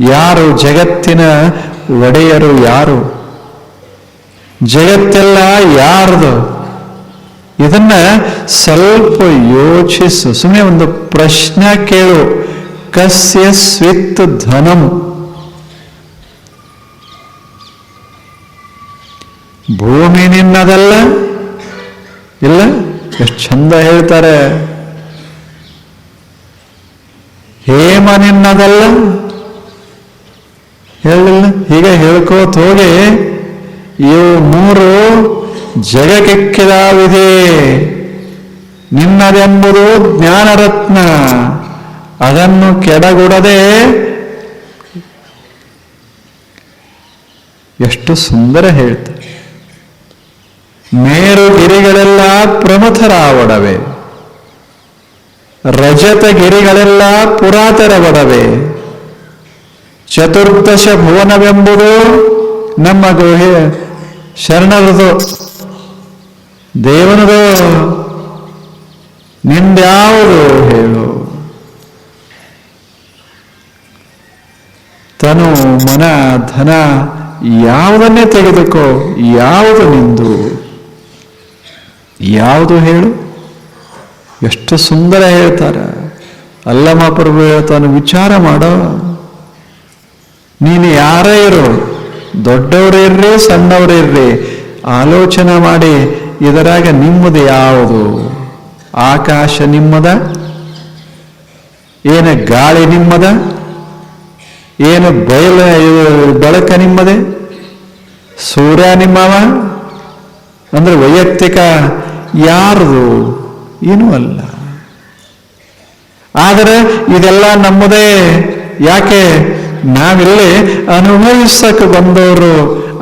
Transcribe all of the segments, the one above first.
ಯಾರು ಜಗತ್ತಿನ ಒಡೆಯರು ಯಾರು? ಜಗತ್ತೆಲ್ಲ ಯಾರದು? ಇದನ್ನ ಸ್ವಲ್ಪ ಯೋಚಿಸು. ಸುಮ್ಮನೆ ಒಂದು ಪ್ರಶ್ನೆ ಕೇಳು. ಕಸ್ಯ ಸ್ವಿತ್ ಧನಂ. ಭೂಮಿ ನಿನ್ನದಲ್ಲ? ಇಲ್ಲ? ಎಷ್ಟು ಚಂದ ಹೇಳ್ತಾರೆ. ಹೇಮ ನಿನ್ನದಲ್ಲ? ಹೇಳಿಲ್ಲ ಹೀಗೆ ಹೇಳ್ಕೋತ ಹೋಗಿ, ಇವು ಮೂರು ಜಗಕ್ಕೆಕ್ಕಿದಾವಿದೆ ನಿನ್ನದೆಂಬುದು ಜ್ಞಾನರತ್ನ. ಅದನ್ನು ಕೆಡಗುಡದೆ ಎಷ್ಟು ಸುಂದರ ಹೇಳ್ತಾರೆ ಮೇರುಗಿರಿಗಳೆಲ್ಲ ಗಿರಿಗಳೆಲ್ಲ ಪುರಾತರವಡವೆ. ಚತುರ್ದಶ ಭುವನವೆಂಬುದು ನಮ್ಮ ಗುಹೆ. ಶರಣರದು. ದೇವನದು. ನಿಂದ್ಯಾವುದು ಹೇಳು ತನು ಮನ, ಧನ ಯಾವುದನ್ನೇ ತೆಗೆದುಕೋ, ಯಾವುದು ನಿಂದು? ಯಾವುದು ಹೇಳು? ಎಷ್ಟು ಸುಂದರ ಹೇಳ್ತಾರೆ. ಅಲ್ಲಮ್ಮ ಪ್ರಭು ಹೇಳ್ತಾನೆ ವಿಚಾರ ಮಾಡೋ. ನೀನು ಯಾರೇ ಇರು ದೊಡ್ಡವರಿರ್ರಿ ಸಣ್ಣವರಿರ್ರಿ ಆಲೋಚನೆ ಮಾಡಿ ಇದರಾಗ ನಿಮ್ಮದು ಯಾವುದು? ಆಕಾಶ ನಿಮ್ಮದ? ಏನು ಗಾಳಿ ನಿಮ್ಮದ? ಏನು ಬಯಲ, ಬೆಳಕ ನಿಮ್ಮದೇ? ಸೂರ್ಯ ನಿಮ್ಮವ? ಅಂದ್ರೆ ವೈಯಕ್ತಿಕ ಯಾರದು? ಏನೂ ಅಲ್ಲ. ಆದರೆ ಇದೆಲ್ಲ ನಮ್ಮದೇ. ಯಾಕೆ? ನಾವಿಲ್ಲಿ ಅನುಭವಿಸಕ್ಕೆ ಬಂದವರು,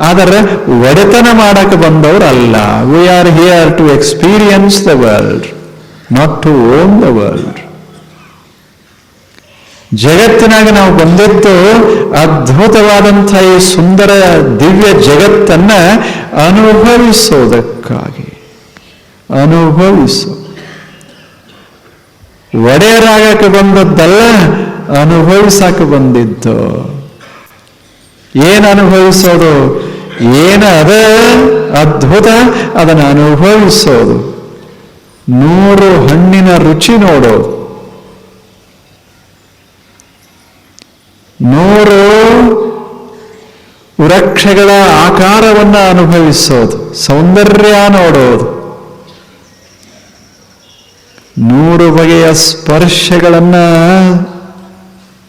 ಆದರೆ ಒಡೆತನ ಮಾಡಕ್ಕೆ ಬಂದವರು ಅಲ್ಲ. We are here to experience the world not to own the world ಜಗತ್ತಿನಾಗ ನಾವು ಬಂದಿದ್ದು ಅದ್ಭುತವಾದಂಥ ಈ ಸುಂದರ ದಿವ್ಯ ಜಗತ್ತನ್ನ ಅನುಭವಿಸೋದಕ್ಕಾಗಿ. ಅನುಭವಿಸೋ. ಒಡೆಯರಾಗಕ್ಕೆ ಬಂದದ್ದಲ್ಲ ಅನುಭವಿಸಕ್ಕೆ ಬಂದಿದ್ದು ಏನು ಅನುಭವಿಸೋದು? ಏನು ಅದ ಅದ್ಭುತ, ಅದನ್ನು ಅನುಭವಿಸೋದು. ನೂರು ಹಣ್ಣಿನ ರುಚಿ ನೋಡೋದು ನೂರು ವೃಕ್ಷಗಳ ಆಕಾರವನ್ನು ಅನುಭವಿಸೋದು. ಸೌಂದರ್ಯ ನೋಡೋದು. ನೂರು ಬಗೆಯ ಸ್ಪರ್ಶಗಳನ್ನ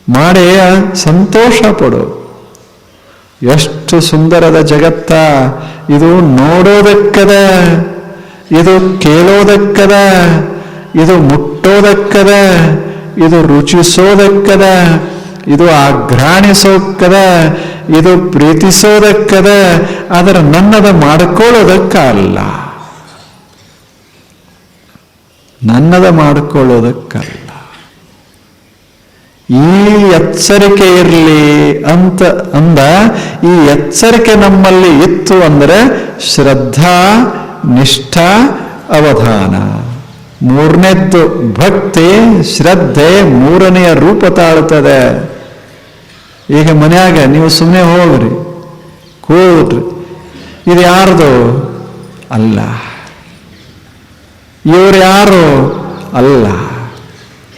ಮಾಡಿ ಸಂತೋಷ ಪಡು. ಎಷ್ಟು ಸುಂದರದ ಜಗತ್ತ. ಇದು ನೋಡೋದಕ್ಕದ, ಇದು ಕೇಳೋದಕ್ಕದ, ಇದು ಮುಟ್ಟೋದಕ್ಕದ, ಇದು ರುಚಿಸೋದಕ್ಕದ, ಇದು ಆಘ್ರಾಣಿಸೋಕ್ಕದ ಇದು ಪ್ರೀತಿಸೋದಕ್ಕದ, ಆದರೆ ನನ್ನದ ಮಾಡಿಕೊಳ್ಳೋದಕ್ಕಲ್ಲ. ನನ್ನದ ಮಾಡಿಕೊಳ್ಳೋದಕ್ಕಲ್ಲ. ಈ ಎಚ್ಚರಿಕೆ ಇರಲಿ ಅಂತ ಅಂದ. ಈ ಎಚ್ಚರಿಕೆ ನಮ್ಮಲ್ಲಿ ಇತ್ತು ಅಂದರೆ ಶ್ರದ್ಧಾ, ನಿಷ್ಠಾ, ಅವಧಾನ. ಮೂರನೇದ್ದು ಭಕ್ತಿ, ಶ್ರದ್ಧೆ ಮೂರನೆಯ ರೂಪ ತಾಳುತ್ತದೆ. ಈಗ ಮನೆಯಾಗ ನೀವು ಸುಮ್ಮನೆ ಹೋಗ್ರಿ ಕೂಡ್ರಿ ಇದು ಯಾರ್ದು? ಅಲ್ಲ. ಇವ್ರು ಯಾರು? ಅಲ್ಲ.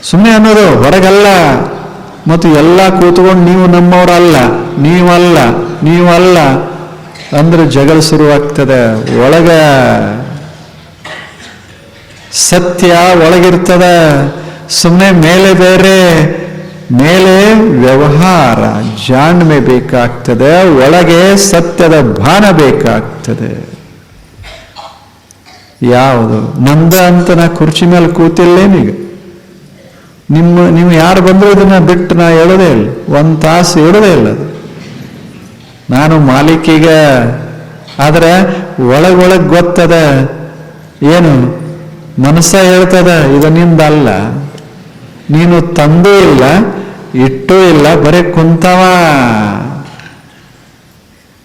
ಸುಮ್ಮನೆ ಅನ್ನೋದು ಹೊರಗಲ್ಲ. ಮತ್ತು ಎಲ್ಲ ಕೂತ್ಕೊಂಡು ನೀವು ನಮ್ಮವರಲ್ಲ, ನೀವಲ್ಲ ನೀವಲ್ಲ ಅಂದ್ರೆ ಜಗಳ ಶುರುವಾಗ್ತದೆ. ಒಳಗ ಸತ್ಯ ಒಳಗಿರ್ತದ. ಸುಮ್ಮನೆ ಮೇಲೆ ಬೇರೆ, ಮೇಲೆ ವ್ಯವಹಾರ, ಜಾಣ್ಮೆ ಬೇಕಾಗ್ತದೆ. ಒಳಗೆ ಸತ್ಯದ ಭಾನ ಬೇಕಾಗ್ತದೆ. ಯಾವುದು? ನಂದ ಅಂತ ನಾ ಕುರ್ಚಿ ಮೇಲೆ ಕೂತಿಲ್ಲೇನೀಗ? ನಿಮ್ಮ, ನೀವು ಯಾರು ಬಂದರೂ ಇದನ್ನು ಬಿಟ್ಟು ನಾ ಹೇಳೋದೇ ಇಲ್ಲ. ಒಂದು ತಾಸು ಹೇಳೋದೇ ಇಲ್ಲ ಅದು. ನಾನು ಮಾಲೀಕೀಗ, ಆದರೆ ಒಳಗೊಳಗೆ ಗೊತ್ತದ ಏನು? ಮನಸ್ಸ ಹೇಳ್ತದ, ಇದು ನಿಂದಲ್ಲ ನೀನು ತಂದೂ ಇಲ್ಲ, ಇಟ್ಟೂ ಇಲ್ಲ, ಬರೀ ಕುಂತವ.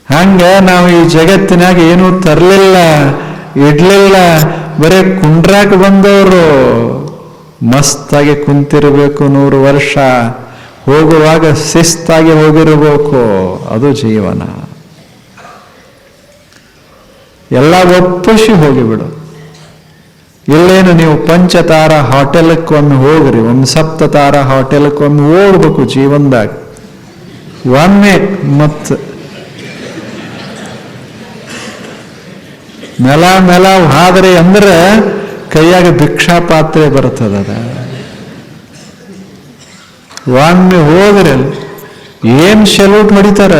ಹಂಗೆ ನಾವು ಈ ಜಗತ್ತಿನಾಗ ಏನೂ ತರಲಿಲ್ಲ, ಇಡ್ಲಿಲ್ಲ, ಬರೀ ಕುಂಡ್ರಾಕ್ ಬಂದವರು. ಮಸ್ತಾಗಿ ಕುಂತಿರಬೇಕು ನೂರು ವರ್ಷ, ಹೋಗುವಾಗ ಶಿಸ್ತಾಗಿ ಹೋಗಿರಬೇಕು, ಅದು ಜೀವನ. ಎಲ್ಲ ಒಪ್ಪಿಸಿ ಹೋಗಿಬಿಡು. ಇಲ್ಲೇನು ನೀವು ಪಂಚತಾರ ಹೋಟೆಲ್ಕೊಮ್ಮೆ ಹೋಗ್ರಿ, ಒಂದು ಸಪ್ತ ತಾರ ಹೋಟೆಲ್ಕ್ಕೊಮ್ಮೆ ಹೋಗ್ಬೇಕು ಜೀವನದಾಗ ಒಮ್ಮೆ ಮತ್ ನೆಲ ನೆಲ ಹಾದ್ರಿ ಅಂದ್ರೆ ಕೈಯಾಗ ಭಿಕ್ಷಾ ಪಾತ್ರೆ ಬರ್ತದ ಒಮ್ಮೆ ಹೋದ್ರೆ ಏನ್ ಸೆಲ್ಯೂಟ್ ಹೊಡಿತಾರ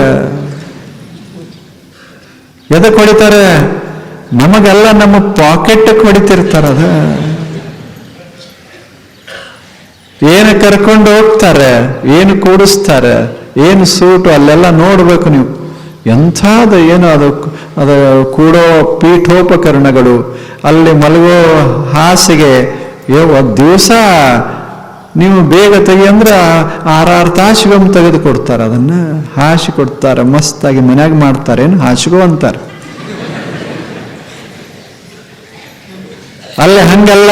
ಎದಕ್ಕೆ ಹೊಡಿತಾರೆ ನಮಗೆಲ್ಲ ನಮ್ಮ ಪಾಕೆಟ್ ಹೊಡಿತಿರ್ತಾರ ಅದ. ಏನು ಕರ್ಕೊಂಡು ಹೋಗ್ತಾರೆ? ಏನು ಕೂಡಿಸ್ತಾರೆ? ಏನು ಸೂಟು? ಅಲ್ಲೆಲ್ಲ ನೋಡ್ಬೇಕು ನೀವು. ಎಂಥದ ಏನು ಅದು ಅದು ಕೂಡೋ ಪೀಠೋಪಕರಣಗಳು, ಅಲ್ಲಿ ಮಲಗೋ ಹಾಸಿಗೆ ದಿವಸ ನೀವು ಬೇಗ ತೆಗಿ ಅಂದ್ರೆ ಆರಾರು ತಾಸಿಗೊಮ್ಮೆ ತೆಗೆದು ಕೊಡ್ತಾರೆ ಅದನ್ನ ಹಾಸಿ ಕೊಡ್ತಾರೆ, ಮಸ್ತಾಗಿ ಮನ್ಯಾಗ ಮಾಡ್ತಾರೆ. ಏನು? ಹಾಸಿಗೂ ಅಂತಾರೆ. ಅಲ್ಲಿ ಹಂಗೆಲ್ಲ,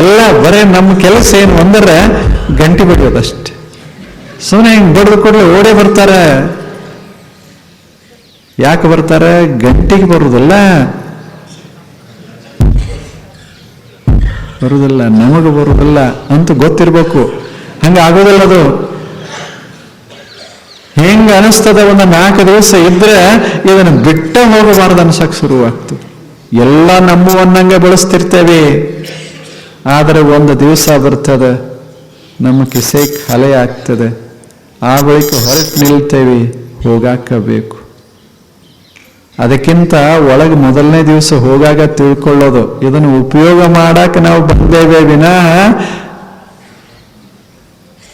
ಎಲ್ಲ ಬರೇ ನಮ್ಮ ಕೆಲಸ ಏನು ಅಂದ್ರೆ ಗಂಟೆ ಬಿಡೋದಷ್ಟೆ ಸುಮ್ಮನೆ ಹಿಂಗೆ ಬಡ್ದು ಕೊಡ್ಲಿ ಓಡೇ ಬರ್ತಾರೆ. ಯಾಕೆ ಬರ್ತಾರೆ? ಗಂಟಿಗೆ ಬರುವುದಲ್ಲ ಬರುವುದಿಲ್ಲ ನಮಗೆ ಬರುವುದಿಲ್ಲ ಅಂತ ಗೊತ್ತಿರಬೇಕು. ಹಂಗೆ ಆಗೋದಿಲ್ಲ ಅದು. ಹೆಂಗೆ ಅನಿಸ್ತದೆ ಒಂದು ನಾಲ್ಕು ದಿವಸ ಇದ್ರೆ ಇದನ್ನು ಬಿಟ್ಟ ಹೋಗಬಾರ್ದು ಅನ್ಸಕ್ ಶುರುವಾಗ್ತದೆ ಎಲ್ಲ ನಮ್ಮವನ್ನಂಗೆ ಬಳಸ್ತಿರ್ತೇವೆ. ಆದರೆ ಒಂದು ದಿವಸ ಬರ್ತದೆ ನಮ್ಮ ಕಿಸೆ ಖಾಲಿ ಆಗ್ತದೆ ಆ ಬಳಿಕ ಹೊರಟು ನಿಲ್ತೇವೆ, ಹೋಗಾಕಬೇಕು. ಅದಕ್ಕಿಂತ ಒಳಗೆ ಮೊದಲನೇ ದಿವಸ ಹೋಗಾಗ ತಿಳ್ಕೊಳ್ಳೋದು. ಇದನ್ನು ಉಪಯೋಗ ಮಾಡಕ್ಕೆ ನಾವು ಬಂದೇವೆ ವಿನಃ.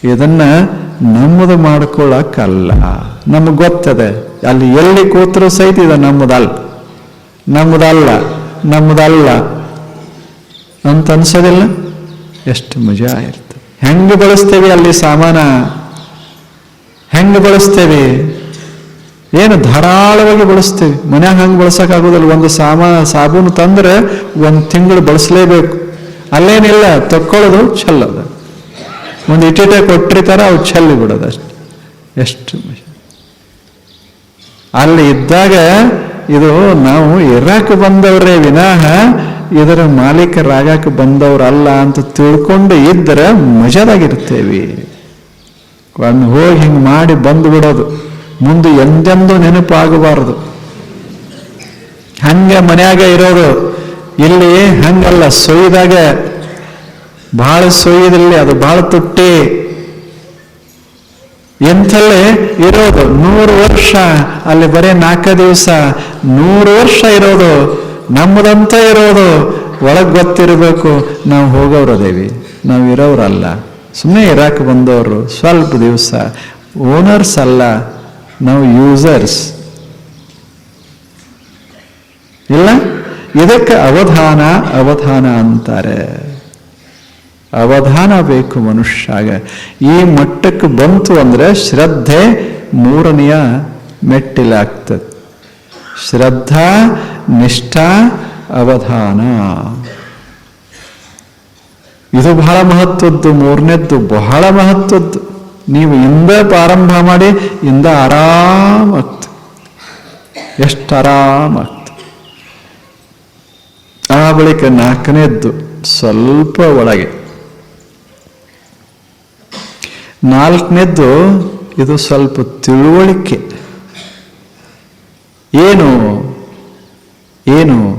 ಇದನ್ನ ನಮ್ಮದು ಮಾಡ್ಕೊಳ್ಳಕ್ಕಲ್ಲ ನಮಗೆ ಗೊತ್ತದೆ. ಅಲ್ಲಿ ಎಲ್ಲಿ ಕೂತರೂ ಸಹಿತ ಇದು ನಮ್ಮದಲ್ಲ. ನಮ್ಮದಲ್ಲ. ನಮ್ಮದಲ್ಲ. ಅಂತ ಅನ್ಸೋದಿಲ್ಲ? ಎಷ್ಟು ಮಜಾ ಇರ್ತದೆ. ಹೆಂಗೆ ಬಳಸ್ತೇವೆ ಅಲ್ಲಿ ಸಾಮಾನ? ಹೆಂಗೆ ಬಳಸ್ತೇವೆ? ಏನು ಧಾರಾಳವಾಗಿ ಬಳಸ್ತೀವಿ. ಮನ್ಯಾಗ ಹಂಗೆ ಬಳಸೋಕ್ಕಾಗೋದಿಲ್ಲ. ಒಂದು ಸಾಮಾ, ಸಾಬೂನು ತಂದ್ರೆ ಒಂದು ತಿಂಗಳು ಬಳಸಲೇಬೇಕು. ಅಲ್ಲೇನಿಲ್ಲ, ತಕ್ಕೊಳ್ಳೋದು ಚೆಲ್ಲದ ಒಂದು ಇಟಿಟೆ ಕೊಟ್ಟಿರ್ತಾರ, ಅವು ಚೆಲ್ಲಿ ಬಿಡೋದು ಅಷ್ಟೆ. ಎಷ್ಟು ಅಲ್ಲಿ ಇದ್ದಾಗ ಇದು ನಾವು ಇರಾಕ್ ಬಂದವರೇ ವಿನಃ ಇದರ ಮಾಲೀಕರಾಗಕ್ಕೆ ಬಂದವರಲ್ಲ ಅಂತ ತಿಳ್ಕೊಂಡು ಇದ್ದರೆ ಮಜಾದಾಗಿರ್ತೇವೆ. ಒಂದು ಹೋಗಿ ಹಿಂಗೆ ಮಾಡಿ ಬಂದು ಬಿಡೋದು ಮುಂದೆ ಎಂದೆಂದೂ ನೆನಪಾಗಬಾರದು. ಹಂಗೆ ಮನ್ಯಾಗ ಇರೋರು ಇಲ್ಲಿ ಹಂಗಲ್ಲ, ಸೊಯ್ದಾಗ ಬಹಳ ಸೊಯ್ಯದಲ್ಲಿ ಅದು ಬಹಳ ತುಟ್ಟಿ. ಎಂಥಲ್ಲೇ ಇರೋದು, ನೂರು ವರ್ಷ, ಅಲ್ಲಿ ಬರೀ ನಾಲ್ಕು ದಿವಸ, ನೂರು ವರ್ಷ ಇರೋದು, ನಮ್ಮದಂತ ಇರೋದು, ಒಳಗೆ ಗೊತ್ತಿರಬೇಕು, ನಾವು ಹೋಗೋರದೇವಿ ನಾವು ಇರೋರಲ್ಲ ಸುಮ್ಮನೆ ಇರಾಕ್ ಬಂದವರು ಸ್ವಲ್ಪ ದಿವಸ, ಓನರ್ಸ್ ಅಲ್ಲ ನಾವು ಯೂಸರ್ಸ್ ಇಲ್ಲ? ಇದಕ್ಕೆ ಅವಧಾನ? ಅವಧಾನ ಅಂತಾರೆ. ಅವಧಾನ ಬೇಕು ಮನುಷ್ಯಾಗ. ಈ ಮಟ್ಟಕ್ಕೆ ಬಂತು ಅಂದ್ರೆ ಶ್ರದ್ಧೆ ಮೂರನೆಯ ಮೆಟ್ಟಿಲಾಗ್ತದೆ ಶ್ರದ್ಧಾ, ನಿಷ್ಠಾ, ಅವಧಾನ. ಇದು ಬಹಳ ಮಹತ್ವದ್ದು. ಮೂರನೇದ್ದು ಬಹಳ ಮಹತ್ವದ್ದು. ನೀವು ಇಂದ ಪ್ರಾರಂಭ ಮಾಡಿ ಇಂದ ಆರಾಮಾಗ್ತದೆ ಎಷ್ಟು ಆರಾಮಾಗ್ತದೆ ಆ ಬಳಿಕ ನಾಲ್ಕನೇದ್ದು ಸ್ವಲ್ಪ ಒಳಗೆ. ನಾಲ್ಕನೇದ್ದು ಇದು ಸ್ವಲ್ಪ ತಿಳುವಳಿಕೆ. ಏನು? ಏನು?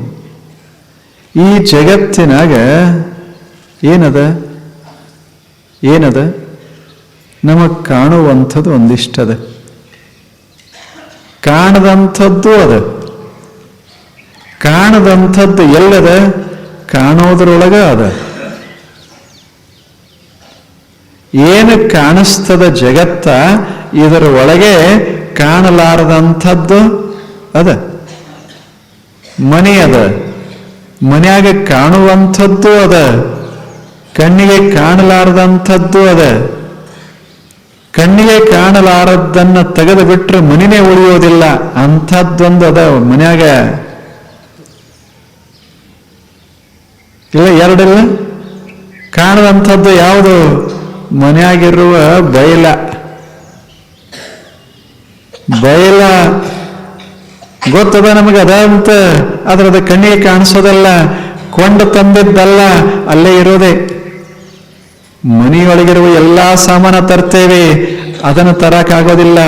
ಈ ಜಗತ್ತಿನಾಗ ಏನದ? ಏನದ? ನಮಗೆ ಕಾಣುವಂಥದ್ದು ಒಂದಿಷ್ಟದ. ಕಾಣದಂಥದ್ದು ಅದ. ಕಾಣದಂಥದ್ದು ಎಲ್ಲದ? ಕಾಣೋದ್ರೊಳಗ ಅದ. ಏನು ಕಾಣಿಸ್ತದ ಜಗತ್ತ ಇದರ ಒಳಗೆ ಕಾಣಲಾರದಂಥದ್ದು ಅದ. ಮನೆ ಅದ. ಮನೆಯಾಗ ಕಾಣುವಂಥದ್ದು ಅದ. ಕಣ್ಣಿಗೆ ಕಾಣಲಾರದಂಥದ್ದು ಅದ. ಕಣ್ಣಿಗೆ ಕಾಣಲಾರದನ್ನ ತೆಗೆದು ಬಿಟ್ಟರೆ ಮನಿನೇ ಉಳಿಯೋದಿಲ್ಲ. ಅಂಥದ್ದೊಂದು ಅದ ಮನ್ಯಾಗ. ಇಲ್ಲ, ಎರಡಿಲ್ಲ? ಕಾಣದಂಥದ್ದು ಯಾವುದು? ಮನೆಯಾಗಿರುವ ಬಯಲ. ಬಯಲ. ಗೊತ್ತದ ನಮಗೆ ಅದ ಅಂತ ಅದ್ರದ ಕಣ್ಣಿಗೆ ಕಾಣಿಸೋದಲ್ಲ. ಕೊಂಡು ತಂದಿದ್ದಲ್ಲ. ಅಲ್ಲೇ ಇರೋದೆ. ಮನೆಯೊಳಗಿರುವ ಎಲ್ಲಾ ಸಾಮಾನ ತರ್ತೇವೆ, ಅದನ್ನು ತರಕಾಗೋದಿಲ್ಲ.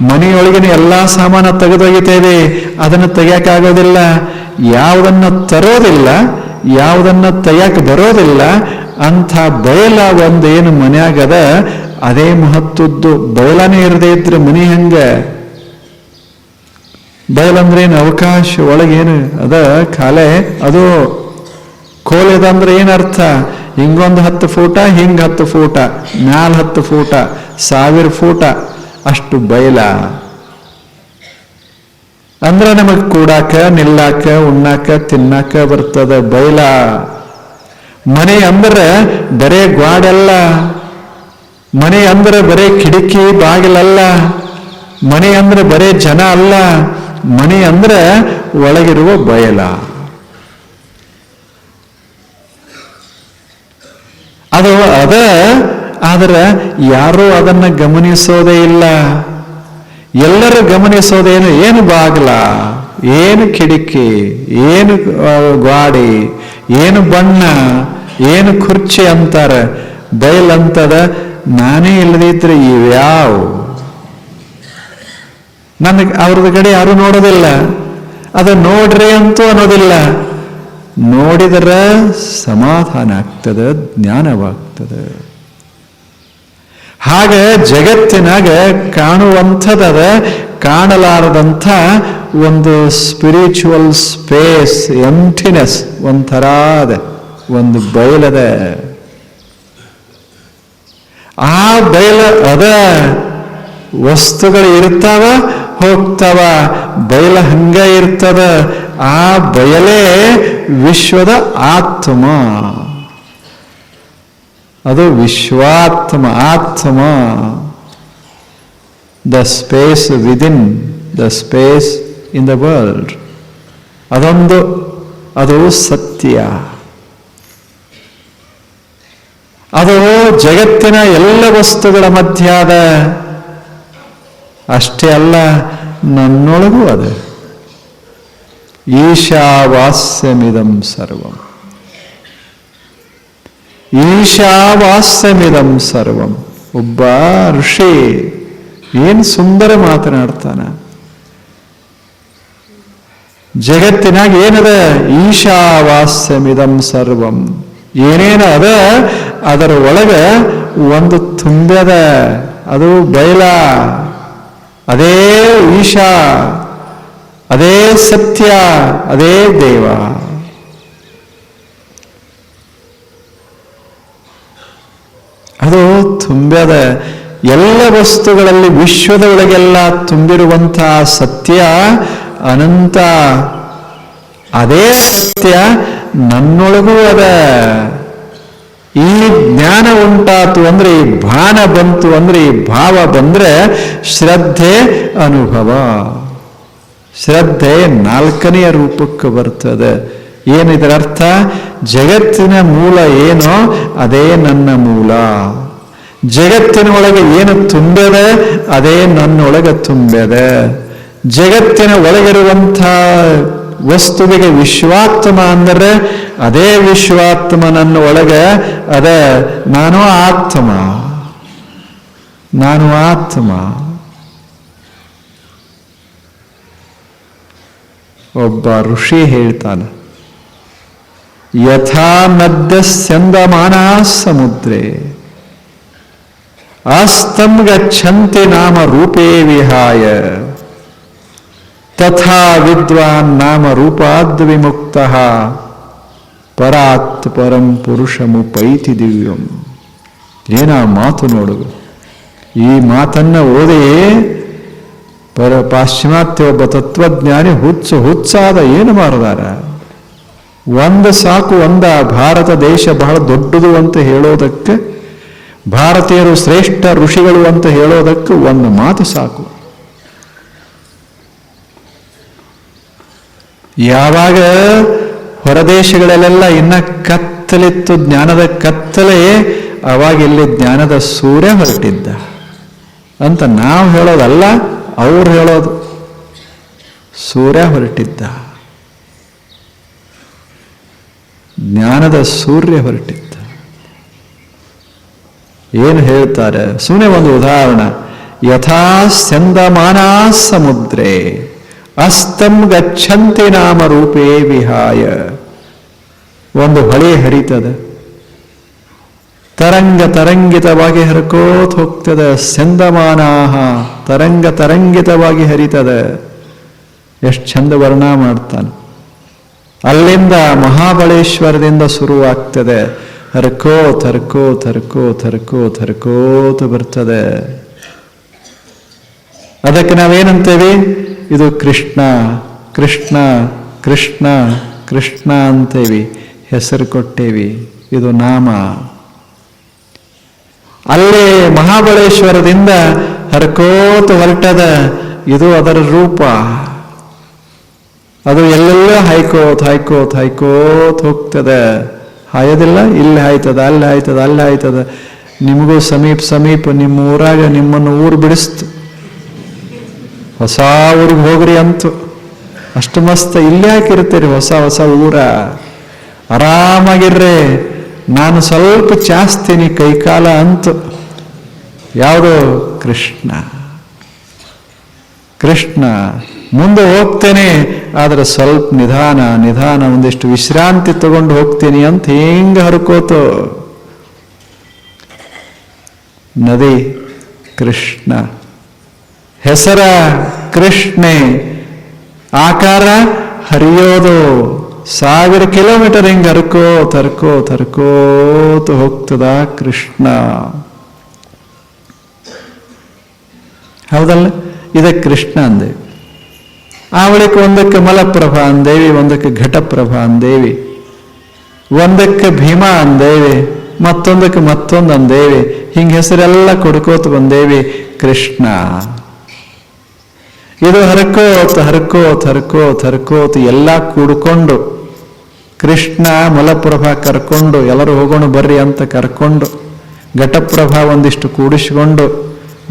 ಮನೆಯೊಳಗಿನ ಎಲ್ಲ ಸಾಮಾನ ತೆಗೆದೊಗಿತೇವೆ, ಅದನ್ನು ತೆಗಿಯಕ್ಕಾಗೋದಿಲ್ಲ ಯಾವುದನ್ನು ತರೋದಿಲ್ಲ, ಯಾವುದನ್ನು ತೆಗಿಯಕ್ಕೆ ಬರೋದಿಲ್ಲ, ಅಂಥ ಬಯಲ ಒಂದೇನು ಮನೆಯಾಗದ, ಅದೇ ಮಹತ್ವದ್ದು. ಬಯಲನೇ ಇರದೇ ಇದ್ರೆ ಮನೆ ಹೆಂಗ? ಬಯಲಂದ್ರೇನು ಅವಕಾಶ ಒಳಗೇನು? ಅದ ಕಾಲೆ ಅದು ಕೋಲೆದಂದ್ರೆ ಏನರ್ಥ? ಹಿಂಗೊಂದು ಹತ್ತು ಫೂಟ, ಹಿಂಗೆ ಹತ್ತು ಫೂಟ, ಮ್ಯಾಲ ಹತ್ತು ಫೂಟ, ಸಾವಿರ ಫೂಟ, ಅಷ್ಟು ಬಯಲ. ಅಂದ್ರೆ ನಮಗೆ ಕೂಡಾಕ, ನಿಲ್ಲಾಕ, ಉಣ್ಣಾಕ, ತಿನ್ನಾಕ ಬರ್ತದ ಬಯಲ. ಮನೆ ಅಂದ್ರೆ ಬರೇ ಗ್ವಾಡಲ್ಲ. ಮನೆ ಅಂದ್ರೆ ಬರೇ ಕಿಟಕಿ, ಬಾಗಿಲಲ್ಲ. ಮನೆ ಅಂದ್ರೆ ಬರೇ ಜನ ಅಲ್ಲ. ಮನೆ ಅಂದ್ರೆ ಒಳಗಿರುವ ಬಯಲ. ಅದು ಅದ, ಆದ್ರೆ ಯಾರೂ ಅದನ್ನ ಗಮನಿಸೋದೇ ಇಲ್ಲ. ಎಲ್ಲರೂ ಗಮನಿಸೋದೇನು ಏನು ಬಾಗಿಲ? ಏನು ಕಿಟಕಿ? ಏನು ಗ್ವಾಡಿ? ಏನು ಬಣ್ಣ? ಏನು ಕುರ್ಚಿ ಅಂತಾರೆ? ಅಂತದ, ನಾನೇ ಇಲ್ಲದಿದ್ರೆ ಇವ್ಯಾವ? ನನಗೆ ಅವ್ರದ ಕಡೆ ಯಾರು ನೋಡೋದಿಲ್ಲ. ಅದು ನೋಡ್ರಿ ಅಂತೂ ಅನ್ನೋದಿಲ್ಲ. ನೋಡಿದರೆ ಸಮಾಧಾನ ಆಗ್ತದೆ ಜ್ಞಾನವಾಗ್ತದೆ. ಹಾಗೆ ಜಗತ್ತಿನಾಗ ಕಾಣುವಂಥದ ಕಾಣಲಾರದಂಥ ಒಂದು ಸ್ಪಿರಿಚುವಲ್ ಸ್ಪೇಸ್ ಎಂಟಿನೆಸ್ ಒಂಥರಾದ ಒಂದು ಬಯಲದ ಆ ಬಯಲ ಅದ ವಸ್ತುಗಳು ಇರ್ತಾವ ಹೋಗ್ತಾವ, ಬಯಲ ಹಂಗ ಇರ್ತದ, ಆ ಬಯಲೇ ವಿಶ್ವದ ಆತ್ಮ. ಅದು ವಿಶ್ವಾತ್ಮ ಆತ್ಮ. The space within the space in the world ಅದೊಂದು, ಅದು ಸತ್ಯ. ಅದು ಜಗತ್ತಿನ ಎಲ್ಲ ವಸ್ತುಗಳ ಮಧ್ಯಾದ ಅಷ್ಟೇ ಅಲ್ಲ, ನನ್ನೊಳಗೂ ಅದು. ಈಶಾವಾಸ್ಯಮಿದಂ ಸರ್ವಂ. ಈಶಾವಾಸ್ಯಮಿದಂ ಸರ್ವಂ. ಒಬ್ಬ ಋಷಿ ಏನ್ ಸುಂದರ ಮಾತನಾಡ್ತಾನ. ಜಗತ್ತಿನಾಗ ಏನದ? ಈಶಾವಾಸ್ಯಮಿದಂ ಸರ್ವಂ. ಏನೇನ ಅದ? ಅದರ ಒಳಗೆ ಒಂದು ತುಂಬ್ಯದ, ಅದು ಬಯಲ ಅದೇ ಈಶಾ ಅದೇ ಸತ್ಯ ಅದೇ ದೇವ ಅದು ತುಂಬ್ಯದ ಎಲ್ಲ ವಸ್ತುಗಳಲ್ಲಿ ವಿಶ್ವದ ಒಳಗೆಲ್ಲ ತುಂಬಿರುವಂತಹ ಸತ್ಯ ಅನಂತ ಅದೇ ಸತ್ಯ ನನ್ನೊಳಗೂ ಅದ ಈ ಜ್ಞಾನ ಉಂಟಾತು ಅಂದ್ರೆ ಈ ಭಾನ ಬಂತು ಅಂದ್ರೆ ಈ ಭಾವ ಬಂದ್ರೆ ಶ್ರದ್ಧೆ ಅನುಭವ. ಶ್ರದ್ಧೆ ನಾಲ್ಕನೆಯ ರೂಪಕ್ಕೆ ಬರ್ತದೆ. ಇದರ ಅರ್ಥ? ಜಗತ್ತಿನ ಮೂಲ ಏನೋ ಅದೇ ನನ್ನ ಮೂಲ. ಜಗತ್ತಿನ ಒಳಗೆ ಏನು ತುಂಬಿದೆ ಅದೇ ನನ್ನೊಳಗೆ ತುಂಬಿದೆ. ಜಗತ್ತಿನ ಒಳಗಿರುವಂಥ ವಸ್ತುವಿಗೆ ವಿಶ್ವಾತ್ಮ ಅಂದರೆ ಅದೇ ವಿಶ್ವಾತ್ಮನನ್ನು ಒಳಗೆ ಅದ ನಾನು ಆತ್ಮ. ನಾನು ಆತ್ಮ. ಒಬ್ಬ ಋಷಿ ಹೇಳ್ತಾನೆ, ಯಥಾ ಮದ್ಯ ಸಂದಮಾನ ಸಮುದ್ರೇ ಗಚ್ಚಂತಿ ನಾಮ ರೂಪೇ ವಿಹಾಯ. ತಥಾ ವಿದ್ವಾನ್ ನಾಮ ರೂಪಾದ್ ವಿಮುಕ್ತ ಪರಾತ್ ಪರಂ ಪುರುಷಮುಪೈತಿ ದಿವ್ಯಂ. ಏನ ಮಾತು ನೋಡು ಈ ಮಾತನ್ನ ಓದೆಯೇ ಪರ ಪಾಶ್ಚಿಮಾತ್ಯ ಒಬ್ಬ ತತ್ವಜ್ಞಾನಿ ಹುಚ್ಚು ಹುಚ್ಚಾದ ಏನು ಮಾಡಿದಾರ ಒಂದು ಸಾಕು ಒಂದ, ಭಾರತ ದೇಶ ಬಹಳ ದೊಡ್ಡದು ಅಂತ ಹೇಳೋದಕ್ಕೆ, ಭಾರತೀಯರು ಶ್ರೇಷ್ಠ ಋಷಿಗಳು ಅಂತ ಹೇಳೋದಕ್ಕೆ ಒಂದು ಮಾತು ಸಾಕು. ಯಾವಾಗ ಹೊರದೇಶಗಳಲ್ಲೆಲ್ಲ ಇನ್ನ ಕತ್ತಲಿತ್ತು ಜ್ಞಾನದ ಕತ್ತಲೆ, ಅವಾಗ ಇಲ್ಲಿ ಜ್ಞಾನದ ಸೂರ್ಯ ಹೊರಟಿದ್ದ. ಅಂತ ನಾವು ಹೇಳೋದಲ್ಲ, ಅವ್ರು ಹೇಳೋದು. ಸೂರ್ಯ ಹೊರಟಿದ್ದ. ಜ್ಞಾನದ ಸೂರ್ಯ ಹೊರಟಿದ್ದ. ಏನು ಹೇಳ್ತಾರೆ? ಸುಮ್ಮನೆ ಒಂದು ಉದಾಹರಣೆ. ಯಥಾ ಸ್ಯಂದಮಾನಾ ಸಮುದ್ರೇ. ಅಸ್ತಂ ಗಚ್ಚಂತೆ ನಾಮ ರೂಪೇ ವಿಹಾಯ. ಒಂದು ಹೊಳೆ ಹರಿತದ. ತರಂಗ ತರಂಗಿತವಾಗಿ ಹರ್ಕೋತ್ ಹೋಗ್ತದ. ಸ್ಯಂದಮಾನಾಹ ತರಂಗ ತರಂಗಿತವಾಗಿ ಹರಿತದ. ಎಷ್ಟು ಚಂದ ವರ್ಣ ಮಾಡ್ತಾನೆ. ಅಲ್ಲಿಂದ ಮಹಾಬಳೇಶ್ವರದಿಂದ ಶುರುವಾಗ್ತದೆ. ಹರ್ಕೋ ಥರ್ಕೋ ಥರ್ಕೋ ಥರ್ಕೋ ಥರ್ಕೋತ ಬರ್ತದೆ. ಅದಕ್ಕೆ ನಾವೇನಂತೇವೆ? ಇದು ಕೃಷ್ಣ ಕೃಷ್ಣ ಕೃಷ್ಣ ಕೃಷ್ಣ ಅಂತೇವಿ, ಹೆಸರು ಕೊಟ್ಟೇವಿ, ಇದು ನಾಮ. ಅಲ್ಲೇ ಮಹಾಬಳೇಶ್ವರದಿಂದ ಹರ್ಕೋತ ಹೊರಟದ ಇದು ಅದರ ರೂಪ. ಅದು ಎಲ್ಲೆಲ್ಲ ಹಾಯ್ಕೋತ್ ಹಾಯ್ಕೋತ್ ಹಾಯ್ಕೋತ್ ಹೋಗ್ತದ. ಹಾಯೋದಿಲ್ಲ, ಇಲ್ಲಿ ಹಾಯ್ತದ, ಅಲ್ಲಿ ಹಾಯ್ತದ ಅಲ್ಲಿ ಹಾಯ್ತದ. ನಿಮಗೂ ಸಮೀಪ ಸಮೀಪ ನಿಮ್ಮ ಊರಾಗ ನಿಮ್ಮನ್ನು ಊರು ಬಿಡಿಸ್ತು. ಹೊಸ ಊರಿಗೆ ಹೋಗ್ರಿ ಅಂತು. ಅಷ್ಟು ಮಸ್ತ್ ಇಲ್ಲೇ ಹಾಕಿರ್ತೀರಿ ಹೊಸ ಹೊಸ ಊರ. ಆರಾಮಾಗಿರ್ರಿ. ನಾನು ಸ್ವಲ್ಪ ಚಾಸ್ತೀನಿ ಕೈಕಾಲ ಅಂತು. ಯಾವುದು? ಕೃಷ್ಣ. ಕೃಷ್ಣ. ಮುಂದೆ ಹೋಗ್ತೇನೆ, ಆದರೆ ಸ್ವಲ್ಪ ನಿಧಾನ ನಿಧಾನ, ಒಂದಿಷ್ಟು ವಿಶ್ರಾಂತಿ ತಗೊಂಡು ಹೋಗ್ತೀನಿ ಅಂತ ಹೆಂಗ ಹರ್ಕೋತು. ನದಿ, ಕೃಷ್ಣ. ಹೆಸರ ಕೃಷ್ಣೆ. ಆಕಾರ ಹರಿಯೋದು. ಸಾವಿರ ಕಿಲೋಮೀಟರ್ ಹಿಂಗೆ ಹರ್ಕೋ, ತರ್ಕೋ ತರ್ಕೋತ ಹೋಗ್ತದ ಕೃಷ್ಣ. ಹೌದಲ್ಲ? ಇದಕ್ಕೆ ಕೃಷ್ಣ ಅಂದೇವಿ ಅವಳಿಗೆ ಒಂದಕ್ಕೆ ಮಲಪ್ರಭಾ ಅಂದೇವಿ, ಒಂದಕ್ಕೆ ಘಟಪ್ರಭಾ ಅಂದೇವಿ. ಒಂದಕ್ಕೆ ಭೀಮಾ ಅಂದೇವಿ, ಮತ್ತೊಂದಕ್ಕೆ ಮತ್ತೊಂದು ಅಂದೇವಿ. ಹಿಂಗೆ ಹೆಸರೆಲ್ಲ ಕೊಡ್ಕೋತ ಬಂದೇವಿ ಕೃಷ್ಣ. ಇದು ಹರಕೋತ್ ಹರಕೋತ್ ಹರಕೋತ್ ಹರಕೋತ್, ಎಲ್ಲ ಕೂಡ್ಕೊಂಡು ಕೃಷ್ಣ ಮಲಪ್ರಭ ಕರ್ಕೊಂಡು, ಎಲ್ಲರೂ ಹೋಗೋಣ ಬರ್ರಿ ಅಂತ ಕರ್ಕೊಂಡು, ಘಟಪ್ರಭಾ ಒಂದಿಷ್ಟು ಕೂಡಿಸಿಕೊಂಡು,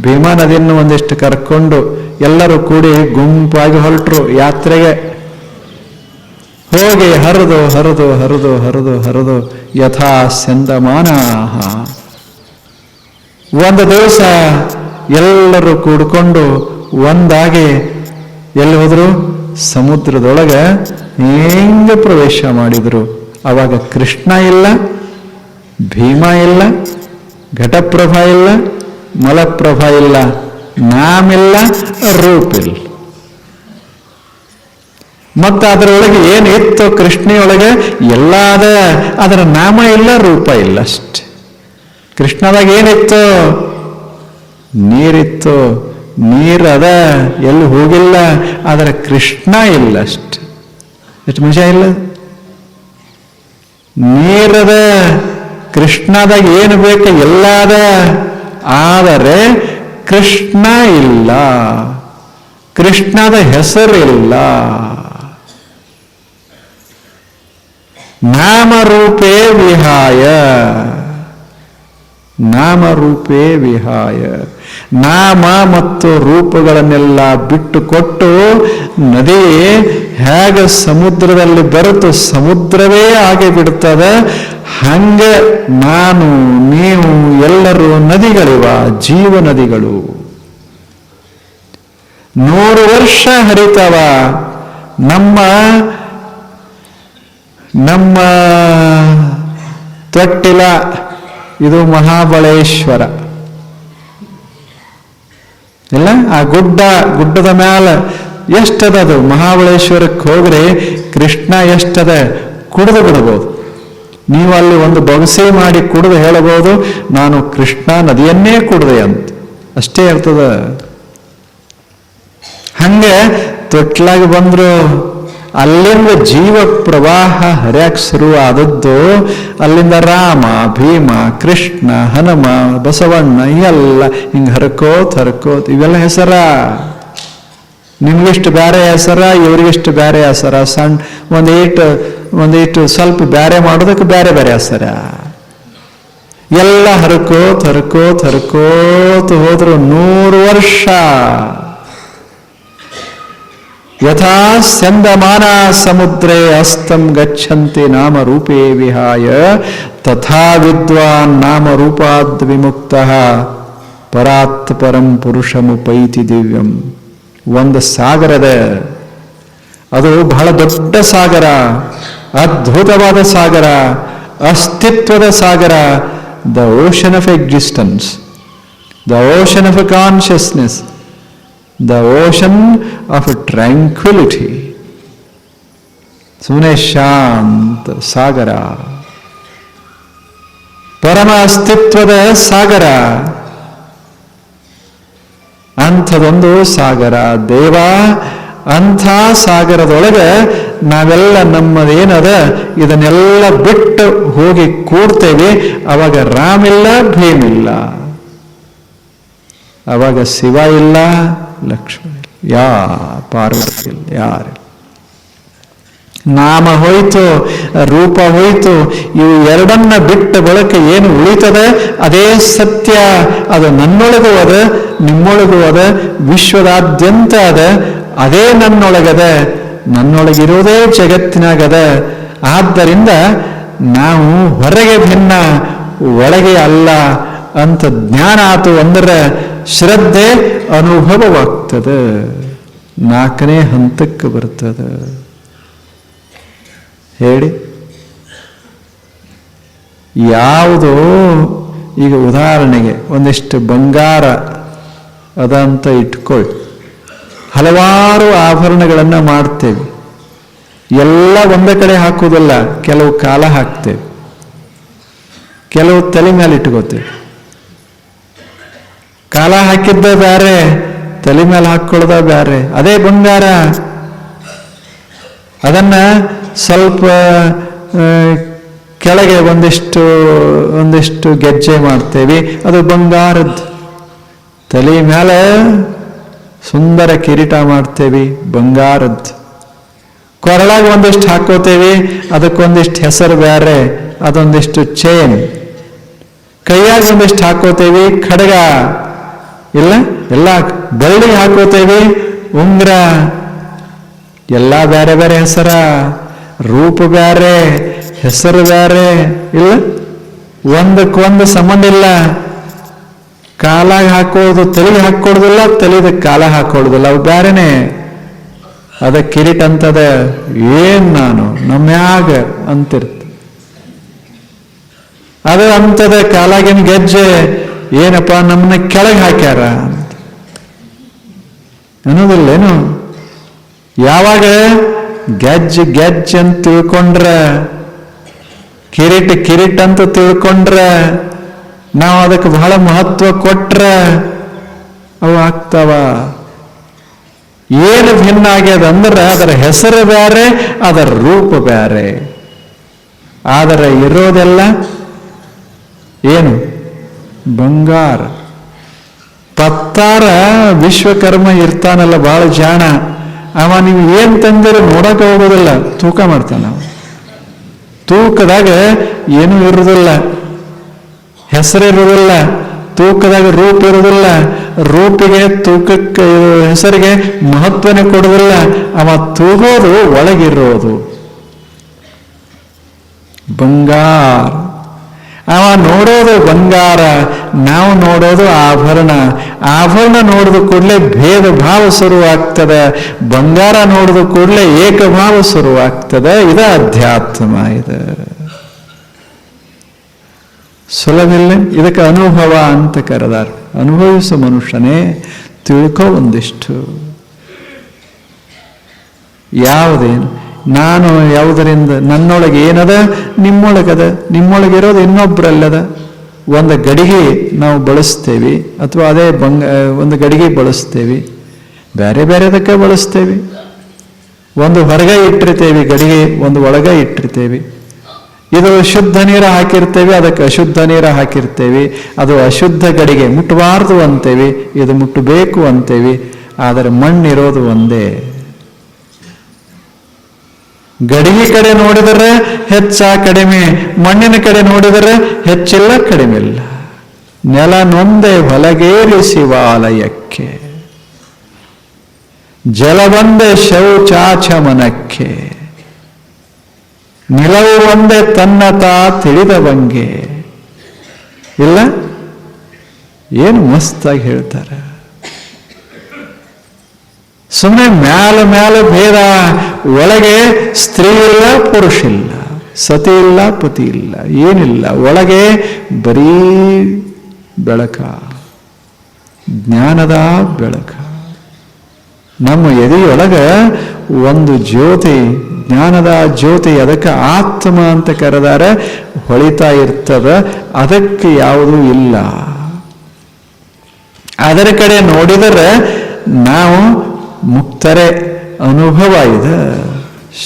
ಭೀಮಾ ನದಿಯನ್ನು ಒಂದಿಷ್ಟು ಕರ್ಕೊಂಡು, ಎಲ್ಲರೂ ಕೂಡಿ ಗುಂಪಾಗಿ ಹೊರಟರು. ಯಾತ್ರೆಗೆ ಹೋಗಿ ಹರಿದು ಹರಿದು ಹರಿದು ಹರಿದು ಹರಿದು ಯಥಾ ಸಂದಮಾನ ಒಂದು ದಿವಸ ಎಲ್ಲರೂ ಕೂಡ್ಕೊಂಡು ಒಂದಾಗಿ ಎಲ್ಲಿ ಹೋದರು? ಸಮುದ್ರದೊಳಗೆ ಹೆಂಗ ಪ್ರವೇಶ ಮಾಡಿದರು? ಅವಾಗ ಕೃಷ್ಣ ಇಲ್ಲ, ಭೀಮ ಇಲ್ಲ, ಘಟಪ್ರಭ ಇಲ್ಲ, ಮಲಪ್ರಭ ಇಲ್ಲ ನಾಮಿಲ್ಲ ರೂಪಿಲ್ಲ ಮತ್ತು ಅದರೊಳಗೆ ಏನಿತ್ತು ಕೃಷ್ಣೆಯೊಳಗೆ? ಎಲ್ಲಾದ ಅದರ ನಾಮ ಇಲ್ಲ, ರೂಪ ಇಲ್ಲ ಅಷ್ಟೆ. ಕೃಷ್ಣದಾಗ ಏನಿತ್ತು? ನೀರಿತ್ತು. ನೀರದ ಎಲ್ಲಿ ಹೋಗಿಲ್ಲ, ಆದರೆ ಕೃಷ್ಣ ಇಲ್ಲ ಅಷ್ಟೆ ಎಷ್ಟು ಮಜಾ ಇಲ್ಲ? ನೀರದ ಕೃಷ್ಣದಾಗ ಏನು ಬೇಕು ಎಲ್ಲ ಅದ ಆದರೆ ಕೃಷ್ಣ ಇಲ್ಲ. ಕೃಷ್ಣದ ಹೆಸರಿಲ್ಲ. ನಾಮರೂಪೇ ವಿಹಾಯ. ನಾಮರೂಪೇ ವಿಹಾಯ. ನಾಮ ಮತ್ತು ರೂಪಗಳನ್ನೆಲ್ಲ ಬಿಟ್ಟು ಕೊಟ್ಟು ನದಿ ಹೇಗೆ ಸಮುದ್ರದಲ್ಲಿ ಬೆರೆತು ಸಮುದ್ರವೇ ಆಗಿ ಬಿಡ್ತದೆ ಹಂಗೆ ನಾನು, ನೀವು, ಎಲ್ಲರೂ ನದಿಗಳಿವ, ಜೀವ ನದಿಗಳು. ನೂರು ವರ್ಷ ಹರಿತವ. ನಮ್ಮ ನಮ್ಮ ತೊಟ್ಟಿಲ, ಇದು ಮಹಾಬಳೇಶ್ವರ. ಇಲ್ಲ? ಆ ಗುಡ್ಡ, ಗುಡ್ಡದ ಮ್ಯಾಲ ಎಷ್ಟದ ಅದು? ಮಹಾಬಳೇಶ್ವರಕ್ಕೆ ಹೋಗ್ರಿ ಕೃಷ್ಣ ಎಷ್ಟದ? ಕುಡಿದು ಬಿಡಬಹುದು. ನೀವು ಅಲ್ಲಿ ಒಂದು ಬಗಸೆ ಮಾಡಿ ಕುಡಿದು ಹೇಳಬಹುದು, ನಾನು ಕೃಷ್ಣ ನದಿಯನ್ನೇ ಕುಡಿದೆ ಅಂತ. ಅಷ್ಟೇ ಇರ್ತದ ಹಂಗೆ ತೊಟ್ಲಾಗಿ ಬಂದ್ರು, ಅಲ್ಲಿಂದ ಜೀವ ಪ್ರವಾಹ ಹರ್ಯಾಕ್ ಶುರು ಆದದ್ದು ಅಲ್ಲಿಂದ ರಾಮ, ಭೀಮ, ಕೃಷ್ಣ, ಹನುಮ, ಬಸವಣ್ಣ ಎಲ್ಲ ಹಿಂಗೆ ಹರ್ಕೋತ್ ಹರ್ಕೋತ್ ಇವೆಲ್ಲ ಹೆಸರ. ನಿಮ್ಗಿಷ್ಟು ಬೇರೆ ಹೆಸರ, ಇವ್ರಿಗಿಷ್ಟು ಬೇರೆ ಹೆಸರ. ಸಣ್ಣ ಒಂದೀಟು ಒಂದೀಟು ಸ್ವಲ್ಪ ಬೇರೆ ಮಾಡೋದಕ್ಕೆ ಬೇರೆ ಬೇರೆ ಹೆಸರ. ಎಲ್ಲ ಹರ್ಕೋತ್ ಹರ್ಕೋತ್ ಹರ್ಕೋತ್ ಹೋದ್ರು ನೂರು ವರ್ಷ. ಯಥಾ ಸ್ಯಂದಮಾನ ಸಮುದ್ರೇ ಅಸ್ತಂ ಗಚ್ಚಂತಿ ನಾಮ ರೂಪೇ ವಿಹಾಯ ತಥಾ ವಿದ್ವಾನ್ ನಾಮ ರೂಪಾದ್ ವಿಮುಕ್ತ ಪರಾತ್ ಪರಂ ಪುರುಷಮುಪೈತಿ ದಿವ್ಯಂ ಒಂದು ಸಾಗರದ ಅದು ಬಹಳ ದೊಡ್ಡ ಸಾಗರ, ಅದ್ಭುತವಾದ ಸಾಗರ, ಅಸ್ತಿತ್ವದ ಸಾಗರ the ocean of existence the ocean of consciousness the ocean of tranquillity ಸುಮ್ಮನೆ ಶಾಂತ ಸಾಗರ ಪರಮ ಅಸ್ತಿತ್ವದ ಸಾಗರ ಅಂಥದೊಂದು ಸಾಗರ ದೇವ ಅಂಥ ಸಾಗರದೊಳಗೆ ನಾವೆಲ್ಲ ನಮ್ಮದೇನದ ಇದನ್ನೆಲ್ಲ ಬಿಟ್ಟು ಹೋಗಿ ಕೂಡ್ತೇವೆ ಅವಾಗ ರಾಮಿಲ್ಲ ಭೀಮಿಲ್ಲ ಅವಾಗ ಶಿವ ಇಲ್ಲ ಲಕ್ಷ್ಮಣ. ಯಾ ಪಾರ್ವತಿ ಯಾರು? ನಾಮ ಹೋಯ್ತು, ರೂಪ ಹೋಯ್ತು, ಇವು ಎರಡನ್ನ ಬಿಟ್ಟ ಬಳಿಕ ಏನು ಉಳಿತದೆ? ಅದೇ ಸತ್ಯ. ಅದು ನನ್ನೊಳಗೂ ಅದ ನಿಮ್ಮೊಳಗೂ ಅದ ವಿಶ್ವದಾದ್ಯಂತ ಅದ. ಅದೇ ನನ್ನೊಳಗದ ನನ್ನೊಳಗಿರೋದೇ ಜಗತ್ತಿನಾಗದ. ಆದ್ದರಿಂದ ನಾವು ಹೊರಗೆ ಭಿನ್ನ, ಒಳಗೆ ಅಲ್ಲ ಅಂತ ಜ್ಞಾನ ಆತು ಅಂದ್ರೆ ಶ್ರದ್ಧೆ ಅನುಭವವಾಗ್ತದೆ. ನಾಲ್ಕನೇ ಹಂತಕ್ಕೆ ಬರ್ತದೆ. ಹೇಳಿ. ಯಾವುದು ಈಗ ಉದಾಹರಣೆಗೆ ಒಂದಿಷ್ಟು ಬಂಗಾರ ಅದ ಅಂತ ಇಟ್ಕೊಳ್ಳಿ. ಹಲವಾರು ಆಭರಣಗಳನ್ನು ಮಾಡ್ತೇವೆ. ಎಲ್ಲ ಒಂದೇ ಕಡೆ ಹಾಕೋದಲ್ಲ ಕೆಲವು ಕಾಲ ಹಾಕ್ತೇವೆ. ಕೆಲವು ತಲೆ ಮೇಲೆ ಇಟ್ಕೋತೇವೆ. ಕಾಲ ಹಾಕಿದ್ದ ಬ್ಯಾರೆ, ತಲೆ ಮೇಲೆ ಹಾಕೊಳ್ಳೋದ ಬ್ಯಾರೆ. ಅದೇ ಬಂಗಾರ. ಅದನ್ನ ಸ್ವಲ್ಪ ಕೆಳಗೆ ಒಂದಿಷ್ಟು ಒಂದಿಷ್ಟು ಗೆಜ್ಜೆ ಮಾಡ್ತೇವೆ. ಅದು ಬಂಗಾರದ್ದು. ತಲೆ ಮೇಲೆ ಸುಂದರ ಕಿರೀಟ ಮಾಡ್ತೇವೆ, ಬಂಗಾರದ್ದು. ಕೊರಳಾಗ ಒಂದಿಷ್ಟು ಹಾಕೋತೇವೆ, ಅದಕ್ಕೊಂದಿಷ್ಟು ಹೆಸರು ಬೇರೆ ಅದೊಂದಿಷ್ಟು ಚೇನ್ ಕೈಯಾಗ ಒಂದಿಷ್ಟು ಹಾಕೋತೇವೆ, ಖಡ್ಗ. ಇಲ್ಲ? ಎಲ್ಲ ಬಳ್ಳಿ ಹಾಕೋತೇವೆ. ಉಂಗ್ರ. ಎಲ್ಲ ಬೇರೆ ಬೇರೆ ಹೆಸರ. ರೂಪ ಬೇರೆ ಹೆಸರು ಬೇರೆ ಇಲ್ಲ? ಒಂದಕ್ಕೊಂದು ಸಂಬಂಧ ಇಲ್ಲ. ಕಾಲಾಗ ಹಾಕೋದು ತಲೆಗೆ ಹಾಕೊಳ್ಳೋದಿಲ್ಲ ತಲೆದ ಕಾಲ ಹಾಕೊಳ್ಳೋದಿಲ್ಲ ಅವು ಬೇರೆನೆ ಅದ ಕಿರೀಟ್ ಅಂತದ ಏನ್ ನಾನು? ನಮ್ಯಾಗ ಅಂತಿರ್ತ. ಅದು ಅಂತದ ಕಾಲಾಗಿನ ಗೆಜ್ಜೆ. ಏನಪ್ಪ ನಮ್ಮನ್ನ ಕೆಳಗೆ ಹಾಕ್ಯಾರ ಅನ್ನೋದಿಲ್ಲೇನು? ಯಾವಾಗ ಗೆಜ್ಜೆ ಗೆಜ್ಜೆ ಅಂತ ತಿಳ್ಕೊಂಡ್ರ, ಕಿರೀಟ ಕಿರೀಟ್ ಅಂತ ತಿಳ್ಕೊಂಡ್ರ, ನಾವು ಅದಕ್ಕೆ ಬಹಳ ಮಹತ್ವ ಕೊಟ್ರ ಅವು ಆಗ್ತಾವ. ಏನು ಭಿನ್ನ ಆಗ್ಯದ ಅಂದ್ರೆ ಅದರ ಹೆಸರು ಬೇರೆ ಅದರ ರೂಪ ಬೇರೆ ಆದರೆ ಇರೋದೆಲ್ಲ ಏನು? ಬಂಗಾರ. ತತ್ತಾರ ವಿಶ್ವಕರ್ಮ ಇರ್ತಾನಲ್ಲ ಬಹಳ ಜಾಣ. ಅವ ನೀವು ಏನ್ ತಂದಿರ ನೋಡಕ್ ಹೋಗೋದಿಲ್ಲ, ತೂಕ ಮಾಡ್ತಾನ. ತೂಕದಾಗ ಏನೂ ಇರುವುದಿಲ್ಲ ಹೆಸರಿರುವುದಿಲ್ಲ ತೂಕದಾಗ ರೂಪ ಇರುವುದಿಲ್ಲ ರೂಪಿಗೆ, ತೂಕಕ್ಕೆ ಹೆಸರಿಗೆ ಮಹತ್ವನೇ ಕೊಡುವುದಿಲ್ಲ ಅವ ತೂಗೋದು, ಒಳಗಿರೋದು. ಬಂಗಾರ. ಅವ ನೋಡೋದು ಬಂಗಾರ, ನಾವು ನೋಡೋದು ಆಭರಣ. ಆಭರಣ ನೋಡಿದ ಕೂಡಲೇ ಭೇದ ಭಾವ ಶುರುವಾಗ್ತದೆ. ಬಂಗಾರ ನೋಡಿದ ಕೂಡಲೇ ಏಕಭಾವ ಶುರುವಾಗ್ತದೆ. ಇದು ಅಧ್ಯಾತ್ಮ ಇದು. ಸುಲಭಿಲ್ಲ ಇದಕ್ಕೆ ಅನುಭವ ಅಂತ ಕರೆದಾರ. ಅನುಭವಿಸೋ ಮನುಷ್ಯನೇ, ತಿಳ್ಕೋ ಒಂದಿಷ್ಟು. ಯಾವುದೇನು? ನಾನು ಯಾವುದರಿಂದ ನನ್ನೊಳಗೆ ಏನದ? ನಿಮ್ಮೊಳಗದ. ನಿಮ್ಮೊಳಗಿರೋದು ಇನ್ನೊಬ್ಬರಲ್ಲದ ಒಂದು ಗಡಿಗೆ ನಾವು ಬಳಸ್ತೇವೆ ಅಥವಾ ಅದೇ ಬಂಗ ಒಂದು ಗಡಿಗೆ ಬಳಸ್ತೇವೆ. ಬೇರೆ ಬೇರೆದಕ್ಕೆ ಬಳಸ್ತೇವೆ. ಒಂದು ಹೊರಗೆ ಇಟ್ಟಿರ್ತೇವೆ, ಗಡಿಗೆ ಒಂದು ಒಳಗೆ ಇಟ್ಟಿರ್ತೇವೆ. ಇದು ಶುದ್ಧ ನೀರು ಹಾಕಿರ್ತೇವೆ, ಅದಕ್ಕೆ ಅಶುದ್ಧ ನೀರು ಹಾಕಿರ್ತೇವೆ. ಅದು ಅಶುದ್ಧ ಗಡಿಗೆ ಮುಟ್ಟಬಾರ್ದು ಅಂತೇವೆ, ಇದು ಮುಟ್ಟಬೇಕು ಅಂತೇವೆ. ಆದರೆ ಮಣ್ಣಿರೋದು ಒಂದೇ. ಗಡಿಗೆ ಕಡೆ ನೋಡಿದರೆ ಹೆಚ್ಚ ಕಡಿಮೆ, ಮಣ್ಣಿನ ಕಡೆ ನೋಡಿದರೆ ಹೆಚ್ಚಿಲ್ಲ ಕಡಿಮೆ ಇಲ್ಲ. ನೆಲ ನೊಂದೆ ಹೊಲಗೇರಿ ಶಿವಾಲಯಕ್ಕೆ. ಶೌಚಾಚ ಶೌಚಾಚಮನಕ್ಕೆ. ನಿಲವು ಒಂದೇ ತನ್ನ ತಾ ತಿಳಿದವಂಗೆ. ಇಲ್ಲ? ಏನು ಮಸ್ತಾಗಿ ಹೇಳ್ತಾರೆ. ಸುಮ್ಮನೆ ಮ್ಯಾಲ ಮ್ಯಾಲ ಭೇದ, ಒಳಗೆ ಸ್ತ್ರೀ ಇಲ್ಲ ಪುರುಷ ಇಲ್ಲ ಸತಿ ಇಲ್ಲ ಪತಿ ಇಲ್ಲ ಏನಿಲ್ಲ. ಒಳಗೆ ಬರೀ ಬೆಳಕ. ಜ್ಞಾನದ ಬೆಳಕ. ನಮ್ಮ ಎದೆಯೊಳಗ ಒಂದು ಜ್ಯೋತಿ, ಜ್ಞಾನದ ಜ್ಯೋತಿ ಅದಕ್ಕೆ ಆತ್ಮ ಅಂತ ಕರೆದಾರೆ, ಹೊಳಿತಾ ಇರ್ತದ, ಅದಕ್ಕೆ ಯಾವುದೂ ಇಲ್ಲ. ಅದರ ಕಡೆ ನೋಡಿದರೆ ನಾವು ಮುಕ್ತರೆ ಅನುಭವ ಇದು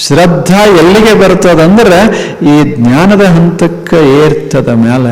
ಶ್ರದ್ಧಾ ಎಲ್ಲಿಗೆ ಬರ್ತದಂದ್ರೆ ಈ ಜ್ಞಾನದ ಹಂತಕ್ಕೆ ಏರ್ತದ ಮ್ಯಾಲ.